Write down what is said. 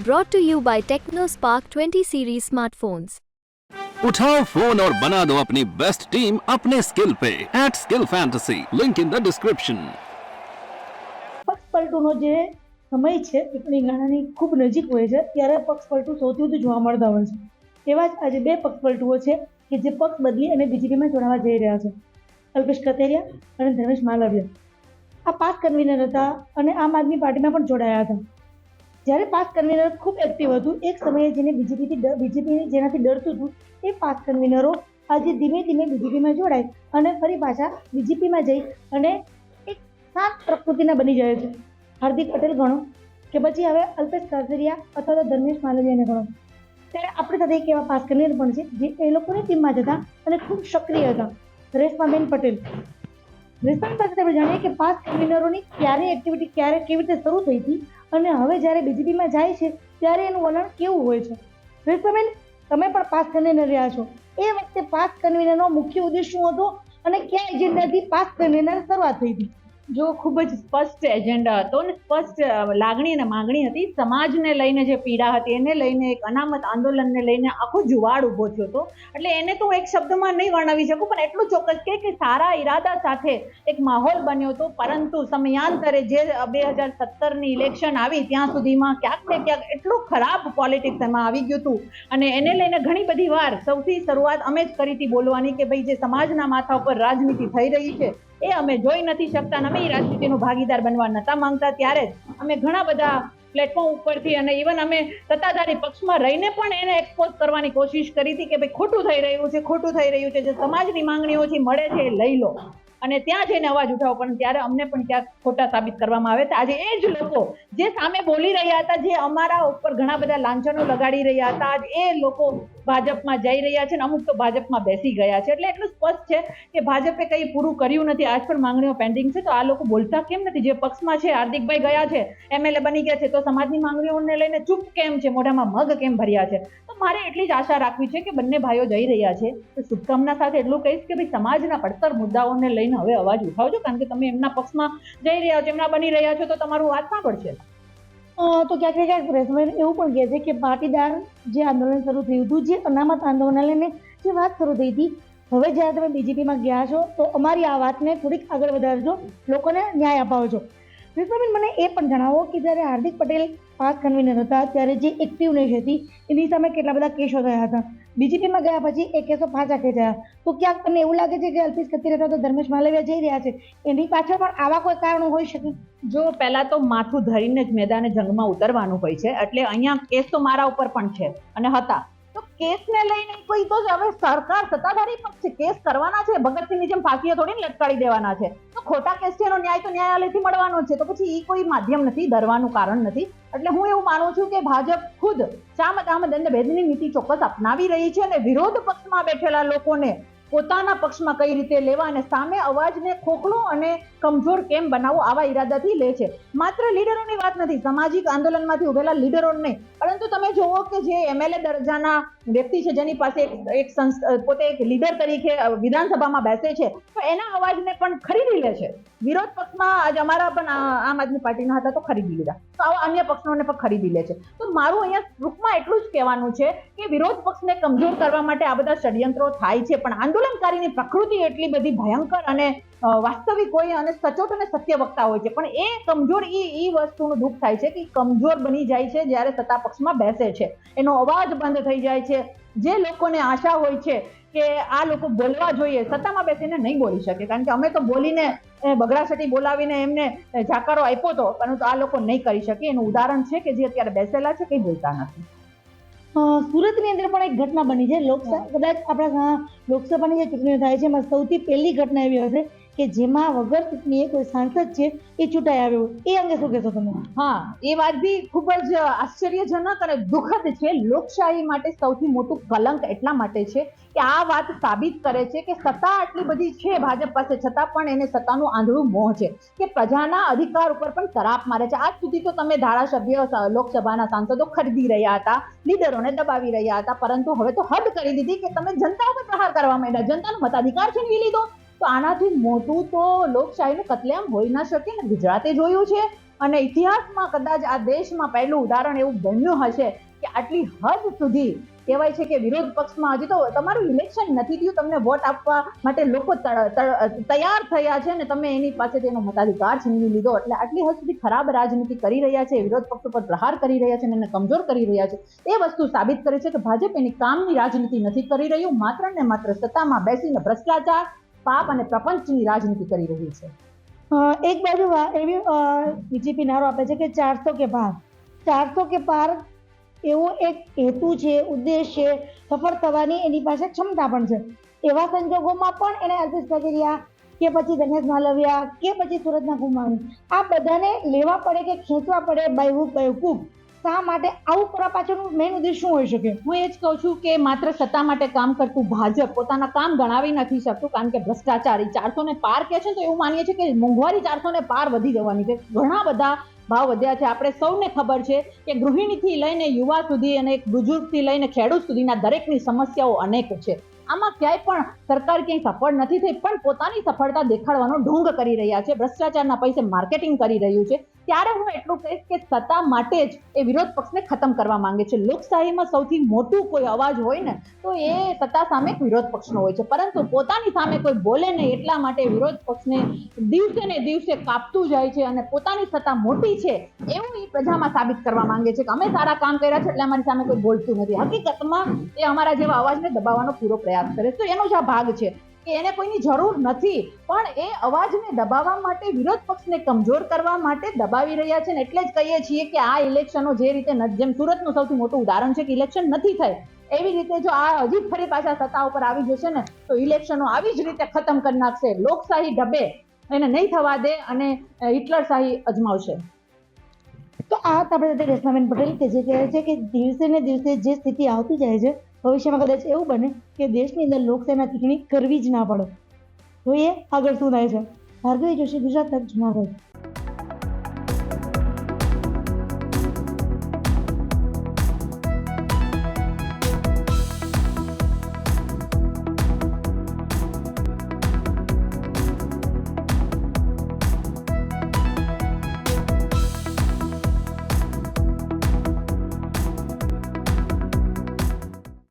Brought to you by TechnoSpark 20 series smartphones. उठाओ phone और बना दो अपनी बेस्ट टीम अपने स्किल पे at skill fantasy link in the description પક્ષપલટુનો જે સમય છે ચૂંટણી ગાળાની ખૂબ નજીક હોય છે ત્યારે પક્ષપલટુ સૌથી વધુ જોવા મળતા હોય છે એવા જ આજે બે પક્ષપલટુઓ છે કે જે પક્ષ બદલી અને બીજેપીમાં જોડાવા જઈ રહ્યા છે અલ્પેશ કતેરિયા અને ધર્મેશ માલવ્ય આ પાસ કન્વીનર હતા અને આમ આદમી પાર્ટીમાં પણ જોડાયા હતા જ્યારે પાસ કન્વીનર ખૂબ એક્ટિવ હતું, એક સમયે જેને બીજેપીથી બીજેપી જેનાથી ડરતું હતું, એ પાસ કન્વીનરો આજે ધીમે ધીમે બીજેપીમાં જોડાય અને ફરી પાછા બીજેપીમાં જઈ અને એક સાત પ્રકૃતિના બની જાય છે. હાર્દિક પટેલ ગણો કે પછી હવે અલ્પેશ કાસરિયા અથવા તો ધર્મેશ માલવિયાને ગણો. ત્યારે આપણી સાથે એક એવા પાસ કન્વીનર પણ છે, જે એ લોકોની ટીમમાં જ હતા અને ખૂબ સક્રિય હતા. રેશમાબેન પટેલ. રેશમાબેન પાસે આપણે જાણીએ કે પાસ કન્વીનરોની ક્યારે એક્ટિવિટી ક્યારે કેવી રીતે શરૂ થઈ હતી અને હવે જ્યારે બીજેપીમાં જાય છે, ત્યારે એનું વલણ કેવું હોય છે? વિશ્વબેન તમે પણ પાસ કન્વીનર રહ્યા છો. એ વખતે પાસ કન્વીનરનો મુખ્ય ઉદ્દેશ શું હતો? અને કયા એજન્ડાથી પાસ કન્વીનર શરૂઆત થઈ હતી? જો ખૂબ જ સ્પષ્ટ એજન્ડા હતો અને સ્પષ્ટ લાગણી અને માંગણી હતી, સમાજને લઈને જે પીડા હતી, એને લઈને એક અનામત આંદોલનને લઈને આખો જુવાળ ઊભો થયો હતો. એટલે એને તો એક શબ્દમાં નહીં વર્ણવી શકું, પણ એટલું ચોક્કસ કે કે સારા ઈરાદા સાથે એક માહોલ બન્યો હતો. પરંતુ સમયાંતરે જે બે હજાર સત્તરની ઇલેક્શન આવી, ત્યાં સુધીમાં ક્યાંક ને ક્યાંક એટલું ખરાબ પોલિટિક્સ એમાં આવી ગયું હતું. અને એને લઈને ઘણી બધી વાર સૌથી શરૂઆત અમે જ કરી હતી બોલવાની કે ભાઈ, જે સમાજના માથા ઉપર રાજનીતિ થઈ રહી છે એ અમે જોઈ નથી શકતા અને અમે એ રાજનીતિનો ભાગીદાર બનવા નતા માંગતા ત્યારે જ. અમે ઘણા બધા પ્લેટફોર્મ ઉપરથી અને ઇવન અમે સત્તાધારી પક્ષમાં રહીને પણ એને એક્સપોઝ કરવાની કોશિશ કરી હતી કે ભાઈ ખોટું થઈ રહ્યું છે, ખોટું થઈ રહ્યું છે, જે સમાજની માંગણીઓ છે મળે છે એ લઈ લો. અને ત્યાં જઈને અવાજ ઉઠાવો, પણ ત્યારે અમને પણ ક્યાંક ખોટા સાબિત કરવામાં આવે. છે આજે એ જ લોકો જે સામે બોલી રહ્યા હતા, જે અમારા ઉપર ઘણા બધા લાંછનો લગાડી રહ્યા હતા આજ એ લોકો ભાજપમાં જઈ રહ્યા છે અને અમુક તો ભાજપમાં બેસી ગયા છે. એટલે એટલું સ્પષ્ટ છે કે ભાજપે કંઈ પૂરું કર્યું નથી. આજ પણ માંગણીઓ પેન્ડિંગ છે. તો આ લોકો બોલતા કેમ નથી? જે પક્ષમાં છે, હાર્દિકભાઈ ગયા છે, એમએલએ બની ગયા છે, તો સમાજની માંગણીઓને લઈને ચૂપ કેમ છે? મોઢામાં મગ કેમ ભર્યા છે? તો મારે એટલી જ આશા રાખવી છે કે બંને ભાઈઓ જઈ રહ્યા છે. તો શુભકામના સાથે એટલું કહીશ કે ભાઈ સમાજના પડતર મુદ્દાઓને લઈને હવે અવાજ ઉઠાવજો. કારણ કે તમે એમના પક્ષમાં જઈ રહ્યા છો, એમના બની રહ્યા છો, તો તમારું વાત સાંભળશે. તો ક્યાંક ને ક્યાંક પ્રેસમેન એવું પણ કહે છે કે પાટીદાર જે આંદોલન શરૂ થયું હતું, જે અનામત આંદોલનને લઈને જે વાત શરૂ થઈ હતી, હવે જ્યારે તમે બીજેપીમાં ગયા છો, તો અમારી આ વાતને થોડીક આગળ વધારજો, લોકોને ન્યાય અપાવજો. રેશમાબેન મને એ પણ જણાવો કે જ્યારે હાર્દિક પટેલ પાસ કન્વીનર હતા, ત્યારે જે એક્ટિવનેસ હતી એની સામે કેટલા બધા કેસો થયા હતા. બીજેપીમાં ગયા પછી એ કેસો પાછા ખેંચાયા. તો ક્યાંક તમને એવું લાગે છે કે અલ્પેશ કત્તી અથવા તો ધર્મેશ માલવિયા જઈ રહ્યા છે. એની પાછળ પણ આવા કોઈ કારણો હોઈ શકે? જો પહેલાં તો માથું ધરીને જ મેદાને જંગમાં ઉતરવાનું હોય છે, એટલે અહીંયા કેસ તો મારા ઉપર પણ છે અને હતા. કેસને લઈને કોઈ તો હવે સરકાર સત્તાધારી પક્ષ છે, કેસ કરવાના છે, ભગતસિંહની જેમ ફાંસીએ થોડી લટકાવી દેવાના છે. તો ખોટા કેસ છે એનો ન્યાય તો ન્યાયાલયથી મળવાનો છે, તો પછી એ કોઈ માધ્યમ નથી, ધરવાનું કારણ નથી. એટલે હું એવું માનું છું કે ભાજપ ખુદ ચામ આમદ અને ભેદની નીતિ ચોક્કસ અપનાવી રહી છે અને વિરોધ પક્ષમાં બેઠેલા લોકોને પોતાના પક્ષમાં કઈ રીતે લેવા અને સામે અવાજને ખોખલો અને કમજોર કેમ બનાવવો આવા ઈરાદાથી લે છે. માત્ર લીડરોની વાત નથી, સામાજિક આંદોલનમાંથી ઉભેલા લીડરો નહીં. પરંતુ તમે જુઓ કે જે એમએલએ દરજાના વ્યક્તિ છે, જેની પાસે એક પોતે એક લીડર તરીકે વિધાનસભામાં બેસે છે, તો એના અવાજને પણ ખરીદી લે છે. વિરોધ પક્ષમાં આજ અમારા પણ આમ આદમી પાર્ટીના હતા તો ખરીદી લીધા. તો આવા અન્ય પક્ષોને પણ ખરીદી લે છે. તો મારું અહીંયા ટૂંકમાં એટલું જ કહેવાનું છે કે વિરોધ પક્ષને કમજોર કરવા માટે આ બધા ષડયંત્રો થાય છે, પણ આંદોલનકારીની પ્રકૃતિ એટલી બધી ભયંકર અને વાસ્તવિક હોય અને સચોટ અને સત્ય વક્તા હોય છે. પણ એ કમજોર એ એ વસ્તુનું દુઃખ થાય છે કે કમજોર બની જાય છે જ્યારે સત્તા પક્ષમાં બેસે છે. એનો અવાજ બંધ થઈ જાય છે. જે લોકોને આશા હોય છે કે આ લોકો બોલવા જોઈએ, સત્તામાં બેસીને નહીં બોલી શકે. કારણ કે અમે તો બોલીને બગડાસટી બોલાવીને એમને જાકારો આપ્યો હતો પરંતુ આ લોકો નહીં કરી શકે. એનું ઉદાહરણ છે કે જે અત્યારે બેસેલા છે કંઈ બોલતા નથી. સુરતની અંદર પણ એક ઘટના બની છે. લોકસભા, કદાચ આપણા લોકસભાની જે ચૂંટણીઓ થાય છે, એમાં સૌથી પહેલી ઘટના એવી હશે કે જેમાં વગર ચૂંટણીએ કોઈ સાંસદ છે, એ ચૂંટાઈ આવ્યો. એ અંગે શું કહેશો તમે? હા, એ વાત બી ખૂબ જ આશ્ચર્યજનક અને દુઃખદ છે. લોકશાહી માટે સૌથી મોટું કલંક એટલા માટે છે કે આ વાત સાબિત કરે છે કે સત્તા આટલી બધી છે ભાજપ પાસે, છતાં પણ એને સત્તાનું આંધળું મોહ છે કે પ્રજાના અધિકાર ઉપર પણ તરાપ મારે છે. આજ સુધી તો તમે ધારાસભ્ય લોકસભાના સાંસદો ખરીદી રહ્યા હતા, લીડરોને દબાવી રહ્યા હતા, પરંતુ હવે તો હદ કરી દીધી કે તમે જનતા ઉપર પ્રહાર કરવા માંડ્યા. જનતાનો મતાધિકાર છીનવી લીધો. તો આનાથી મોટું તો લોકશાહીનું કતલેઆમ હોઈ ના શકે ને ગુજરાતે જોયું છે. અને ઇતિહાસમાં કદાચ આ દેશમાં પહેલું ઉદાહરણ એવું બન્યું હશે કે આટલી હદ સુધી કહેવાય છે કે વિરોધ પક્ષમાં હજી તો તમારું ઇલેક્શન નથી થયું, તમને વોટ આપવા માટે લોકો તૈયાર થયા છે ને તમે એની પાસે તેનો મતાધિકાર છીનવી લીધો. એટલે આટલી હદ સુધી ખરાબ રાજનીતિ કરી રહ્યા છે, વિરોધ પક્ષ ઉપર પ્રહાર કરી રહ્યા છે અને એને કમજોર કરી રહ્યા છે. એ વસ્તુ સાબિત કરે છે કે ભાજપ એની કામની રાજનીતિ નથી કરી રહ્યું, માત્ર ને માત્ર સત્તામાં બેસીને ભ્રષ્ટાચાર પાપ અને પ્રપંચની રાજનીતિ કરી રહી છે. એક બાજુ એવી બીજેપી નારો આપે છે કે ચારસો કે પાર. ચારસો કે પાર એવો એક હેતુ છે, ઉદ્દેશ છે, સફળ થવાની એની પાસે ક્ષમતા પણ છે. એવા સંજોગોમાં પણ એને અલ્પેશ કગેરિયા કે પછી ગણેશ માલવિયા કે પછી સુરતના કુમાર આ બધાને લેવા પડે કે ખેંચવા પડે બાય હુક બાય હુક શા માટે આવું કરવા પાછળનું મેઇન ઉદ્દેશ શું હોઈ શકે? હું એ જ કહું છું કે માત્ર સત્તા માટે કામ કરતું ભાજપ પોતાના કામ ગણાવી નથી શકતું, કારણ કે ભ્રષ્ટાચારી ચારસો ને પાર કે છે તો એવું માનીએ છીએ કે મોંઘવારી ચારસો ને પાર વધી જવાની છે. ઘણા બધા ભાવ વધ્યા છે. આપણે સૌને ખબર છે કે ગૃહિણીથી લઈને યુવા સુધી અને એક બુજુર્ગથી લઈને ખેડૂત સુધીના દરેકની સમસ્યાઓ અનેક છે. આમાં ક્યાંય પણ સરકાર ક્યાંય સફળ નથી થઈ, પણ પોતાની સફળતા દેખાડવાનો ઢોંગ કરી રહ્યા છે. ભ્રષ્ટાચારના પૈસે માર્કેટિંગ કરી રહ્યું છે. ત્યારે હું એટલું કહીશ કે સત્તા માટે જ એ વિરોધ પક્ષને ખતમ કરવા માંગે છે. લોકશાહીમાં સૌથી મોટું કોઈ અવાજ હોય ને, તો એ સત્તા સામે વિરોધ પક્ષનો હોય છે. પરંતુ પોતાની સામે કોઈ બોલે નહીં એટલા માટે વિરોધ પક્ષને દિવસે ને દિવસે કાપતું જાય છે અને પોતાની સત્તા મોટી છે એવું એ પ્રજામાં સાબિત કરવા માંગે છે કે અમે સારા કામ કર્યા છે એટલે અમારી સામે કોઈ બોલતું નથી. હકીકતમાં એ અમારા જેવા અવાજને દબાવવાનો પૂરો પ્રયાસ કરે તો એનો જ આ ભાગ છે. કે એને કોઈની જરૂર નથી. પણ એ અવાજને દબાવવા માટે, વિરોધ પક્ષને કમજોર કરવા માટે દબાવી રહ્યા છે ને એટલે જ કહીએ છીએ કે આ ઇલેક્શનો જે રીતે જેમ સુરતનું સૌથી મોટું ઉદાહરણ છે કે ઇલેક્શન નથી થાય, એવી રીતે જો આ હજી ફરી પાછા સત્તા ઉપર આવી જશે ને, તો ઇલેક્શનો આવી જ રીતે ખતમ કરી નાખશે. લોકશાહી ઢબે એને નહીં થવા દે અને હિટલર શાહી અજમાવશે. તો આ આપણે રેશમાબેન પટેલ કે જે કહે છે કે દિવસે ને દિવસે જે સ્થિતિ આવતી જાય છે ભવિષ્યમાં કદાચ એવું બને કે દેશની અંદર લોકસેના ચૂંટણી કરવી જ ના પડે. જોઈએ આગળ શું થાય છે. ભાર્ગવી જોશી ગુજરાત તક જુનાગઢ.